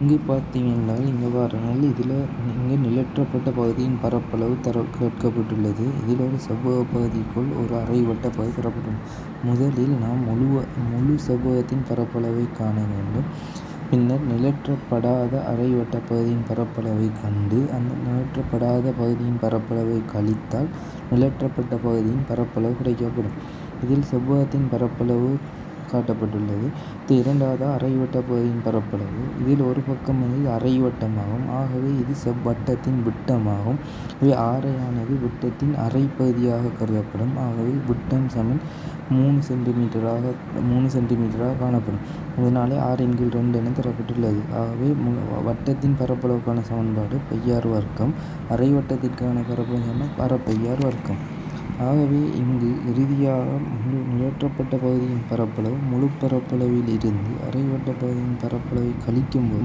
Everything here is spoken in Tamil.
இங்கு பார்த்தீங்கன்னா இங்கே பாருங்கள் இதில் இங்கே நிலற்றப்பட்ட பகுதியின் பரப்பளவு தர கேட்கப்பட்டுள்ளது. இதில் ஒரு செவ்வக பகுதிக்குள் ஒரு அரை வட்ட பகுதி தரப்பட்டுள்ளது. முதலில் நாம் முழு முழு செவ்வகத்தின் பரப்பளவை காண வேண்டும். பின்னர் நிலற்றப்படாத அரை வட்ட பகுதியின் பரப்பளவை கண்டு அந்த நிலற்றப்படாத பகுதியின் பரப்பளவை கழித்தால் நிலற்றப்பட்ட பகுதியின் பரப்பளவு கிடைக்கப்படும் இதில் செவ்வகத்தின் பரப்பளவு காட்டப்பட்டுள்ளது. இது இரண்டாவது அரை வட்ட பகுதியின் பரப்பளவு. இதில் ஒரு பக்கம் வந்து அரை வட்டமாகும் ஆகவே இது செவ்வட்டத்தின் விட்டமாகும். இவை ஆரையானது விட்டத்தின் அரை பகுதியாக கருதப்படும். ஆகவே விட்டம் சமன் மூணு சென்டிமீட்டராக மூணு சென்டிமீட்டராக காணப்படும். இதனாலே ஆறின் கீழ் ரெண்டு என தரப்பட்டுள்ளது. ஆகவே வட்டத்தின் பரப்பளவுக்கான சமன்பாடு பையார் வர்க்கம் அரை வட்டத்திற்கான பரப்பளவு சொன்னால் பரப்பையார் வர்க்கம். ஆகவே இங்கு இறுதியாக முழு நிலற்றப்பட்ட பகுதியின் பரப்பளவு முழு பரப்பளவில் இருந்து அரை வட்ட பகுதியின் பரப்பளவை கழிக்கும்போது